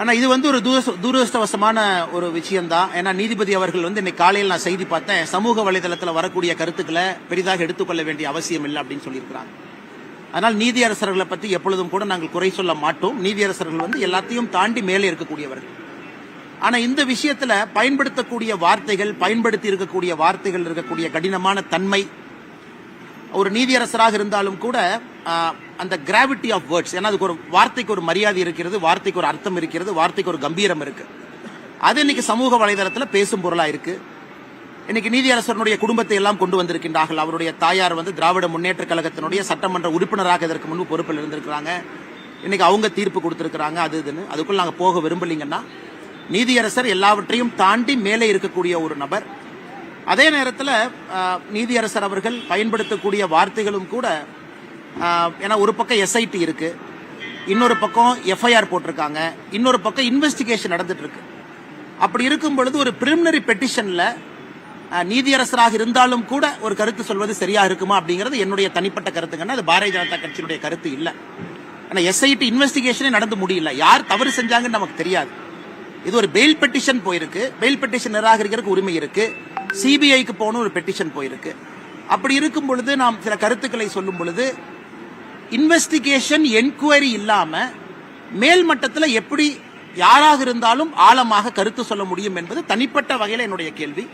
ஆனால் இது வந்து ஒரு தூர துரதிருஷ்டவசமான ஒரு விஷயம்தான். ஏன்னா நீதிபதி அவர்கள் வந்து இன்னைக்கு காலையில் நான் செய்தி பார்த்தேன். சமூக வலைதளத்தில் வரக்கூடிய கருத்துக்களை பெரிதாக எடுத்துக்கொள்ள வேண்டிய அவசியம் இல்லை அப்படின்னு சொல்லியிருக்கிறாங்க. அதனால் நீதியரசர்களை பற்றி எப்பொழுதும் கூட நாங்கள் குறை சொல்ல மாட்டோம். நீதியரசர்கள் வந்து எல்லாத்தையும் தாண்டி மேலே இருக்கக்கூடியவர்கள். ஆனால் இந்த விஷயத்தில் பயன்படுத்தக்கூடிய வார்த்தைகள் பயன்படுத்தி இருக்கக்கூடிய வார்த்தைகள் இருக்கக்கூடிய கடினமான தன்மை ஒரு நீதியரசராக இருந்தாலும் கூட அந்த கிராவிட்டி ஆஃப் வேர்ட்ஸ் ஏன்னா அதுக்கு ஒரு வார்த்தைக்கு ஒரு மரியாதை இருக்கிறது வார்த்தைக்கு ஒரு அர்த்தம் இருக்கிறது வார்த்தைக்கு ஒரு கம்பீரம் இருக்கு. அது இன்னைக்கு சமூக வலைதளத்தில் பேசும் பொருளா இருக்கு. இன்னைக்கு நீதியரசருடைய குடும்பத்தை எல்லாம் கொண்டு வந்திருக்கின்றார்கள். அவருடைய தாயார் வந்து திராவிட முன்னேற்ற கழகத்தினுடைய சட்டமன்ற உறுப்பினராக இதற்கு முன்பு பொறுப்பில் இருந்திருக்கிறாங்க. இன்னைக்கு அவங்க தீர்ப்பு கொடுத்திருக்கிறாங்க அது இதுன்னு. அதுக்குள்ள நாங்கள் போக விரும்பலீங்கன்னா நீதியரசர் எல்லாவற்றையும் தாண்டி மேலே இருக்கக்கூடிய ஒரு நபர் அதே நேரத்தில் நீதியரசர் அவர்கள் பயன்படுத்தக்கூடிய வார்த்தைகளும் கூட ஏன்னா ஒரு பக்கம் எஸ்ஐடி இருக்கு இன்னொரு பக்கம் எஃப்ஐஆர் போட்டிருக்காங்க இன்னொரு பக்கம் இன்வெஸ்டிகேஷன் நடந்துட்டு இருக்கு அப்படி இருக்கும் பொழுது ஒரு பிரிமினரி பெட்டிஷன்ல நீதியரசராக இருந்தாலும் கூட ஒரு கருத்து சொல்வது சரியா இருக்குமா அப்படிங்கிறது என்னுடைய தனிப்பட்ட கருத்துங்கன்னா அது பாரதிய ஜனதா கட்சியினுடைய கருத்து இல்லை. ஆனா எஸ்ஐடி இன்வெஸ்டிகேஷனே நடந்து முடியல. யார் தவறு செஞ்சாங்கன்னு நமக்கு தெரியாது. இது ஒரு பெயில் பெட்டிஷன் போயிருக்கு. பெயில் பெட்டிஷன் நிராகரிக்கிறதுக்கு உரிமை இருக்கு. சிபிஐக்கு போகணும் ஒரு பெட்டிஷன் போயிருக்கு. அப்படி இருக்கும் பொழுது நாம் சில கருத்துக்களை சொல்லும் பொழுது இன்வெஸ்டிகேஷன் என்கொயரி இல்லாம மேல் மட்டத்தில் எப்படி யாராக இருந்தாலும் ஆழமாக கருத்து சொல்ல முடியும் என்பது தனிப்பட்ட வகையில் என்னுடைய கேள்வி.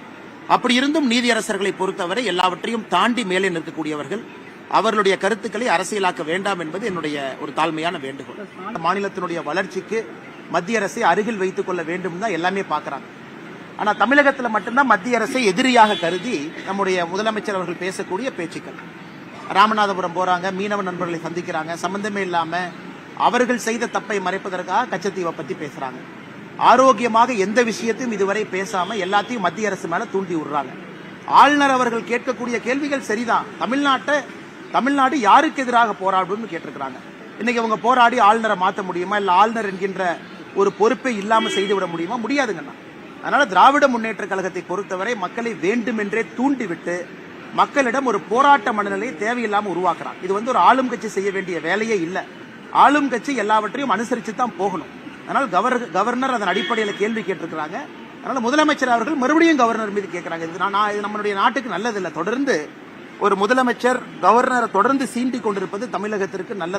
அப்படி இருந்தும் நீதியரசர்களை பொறுத்தவரை எல்லாவற்றையும் தாண்டி மேலே நிற்கக்கூடியவர்கள் அவர்களுடைய கருத்துக்களை அரசியலாக்க வேண்டாம் என்பது என்னுடைய ஒரு தாழ்மையான வேண்டுகோள். மாநிலத்தினுடைய வளர்ச்சிக்கு மத்திய அரசை அருகில் வைத்துக் கொள்ள வேண்டும் தான் எல்லாமே பார்க்கறாங்க. ஆனால் தமிழகத்தில் மட்டும்தான் மத்திய அரசை எதிரியாக கருதி நம்முடைய முதலமைச்சர் அவர்கள் பேசக்கூடிய பேச்சுக்கள். ராமநாதபுரம் போகிறாங்க மீனவ நண்பர்களை சந்திக்கிறாங்க. சம்பந்தமே இல்லாமல் அவர்கள் செய்த தப்பை மறைப்பதற்காக கச்சத்தீவை பற்றி பேசுகிறாங்க ஆரோக்கியமாக எந்த விஷயத்தையும் இதுவரை பேசாமல் எல்லாத்தையும் மத்திய அரசு மேலே தூண்டி விடுறாங்க. ஆளுநர் அவர்கள் கேட்கக்கூடிய கேள்விகள் சரிதான். தமிழ்நாட்டை தமிழ்நாடு யாருக்கு எதிராக போராடும்னு கேட்டிருக்கிறாங்க. இன்னைக்கு அவங்க போராடி ஆளுநரை மாற்ற முடியுமா? இல்லை ஆளுநர் என்கின்ற ஒரு பொறுப்பை இல்லாமல் செய்து விட முடியுமா? முடியாதுங்கண்ணா. அதனால திராவிட முன்னேற்ற கழகத்தை பொறுத்தவரை மக்களை வேண்டுமென்றே தூண்டிவிட்டு மக்களிடம் ஒரு போராட்ட மனநிலையை தேவையில்லாமல் உருவாக்குறாங்க. இது வந்து ஒரு ஆளும் கட்சி செய்ய வேண்டிய வேலையே இல்லை. ஆளும் கட்சி எல்லாவற்றையும் அனுசரித்து தான் போகணும். அதனால் கவர் கவர்னர் அதன் அடிப்படையில் கேள்வி கேட்டிருக்கிறாங்க. அதனால் முதலமைச்சர் அவர்கள் மறுபடியும் கவர்னர் மீது கேட்குறாங்க. இது நான் இது நம்மளுடைய நாட்டுக்கு நல்லதில்லை. தொடர்ந்து ஒரு முதலமைச்சர் கவர்னரை தொடர்ந்து சீண்டி கொண்டிருப்பது தமிழகத்திற்கு நல்லது.